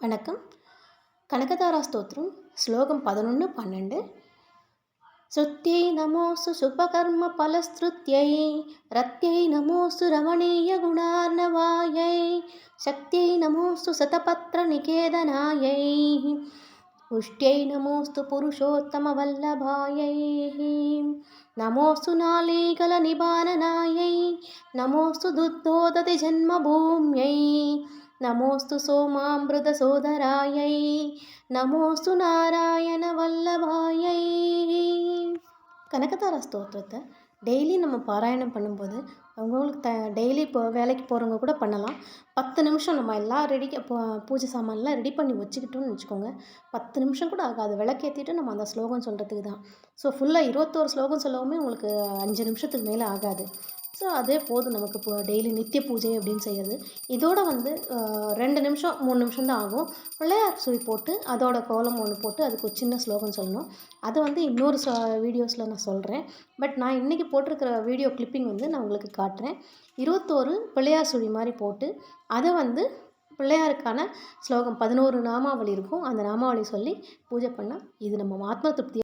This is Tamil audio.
வணக்கம் கனகதாரா ஸ்தோத்திரம் ஸ்லோகம் பதினொன்று பன்னெண்டு ஸ்ருத்யை நமோசு சுபகர்ம பலஸ்ருத்யை ரத்யை நமோசு ரமணீய குணார்ணவாயை சக்தியை நமோஸ்து சதபத்திர நிகேதனாயை पुष्ट्यै नमोऽस्तु पुरुषोत्तमवल्लभायै नमोऽस्तु नालीकलनिबाननायै नमोऽस्तु दुग्धोदति जन्मभूम्यै நமோஸ்து సోమామృత சோதராயை நமோஸ்து நாராயண ವಲ್ಲಭಾಯೈ கனகதார ஸ்தோத்திரத்தை டெய்லி நம்ம பாராயணம் பண்ணும்போது அவங்களுக்கு த டெய்லி இப்போ வேலைக்கு போகிறவங்க கூட பண்ணலாம். பத்து நிமிஷம் நம்ம எல்லாம் ரெடி பூஜை சாமான்லாம் ரெடி பண்ணி வச்சுக்கிட்டோம்னு வச்சுக்கோங்க. பத்து நிமிஷம் கூட ஆகாது. விளக்கேற்றிட்டு நம்ம அந்த ஸ்லோகம் சொல்கிறதுக்கு தான். ஸோ ஃபுல்லாக இருபத்தோரு ஸ்லோகம் சொல்லவுமே உங்களுக்கு அஞ்சு நிமிஷத்துக்கு மேலே ஆகாது. ஸோ அதே போதும் நமக்கு இப்போ டெய்லி நித்திய பூஜை அப்படின்னு செய்கிறது இதோட வந்து ரெண்டு நிமிஷம் மூணு நிமிஷம் தான் ஆகும். பிள்ளையார் சுழி போட்டு அதோட கோலம் ஒன்று போட்டு அதுக்கு ஒரு சின்ன ஸ்லோகம் சொல்லணும். அதை வந்து இன்னொரு ச வீடியோஸில் நான் சொல்கிறேன் பட் நான் இன்றைக்கி போட்டிருக்கிற வீடியோ கிளிப்பிங் வந்து நான் உங்களுக்கு காட்டுறேன். இருபத்தோரு பிள்ளையார் சுழி மாதிரி போட்டு அதை வந்து பிள்ளையாருக்கான ஸ்லோகம் பதினோரு நாமாவளி இருக்கும். அந்த நாமாவளி சொல்லி பூஜை பண்ணால் இது நம்ம ஆத்ம திருப்தி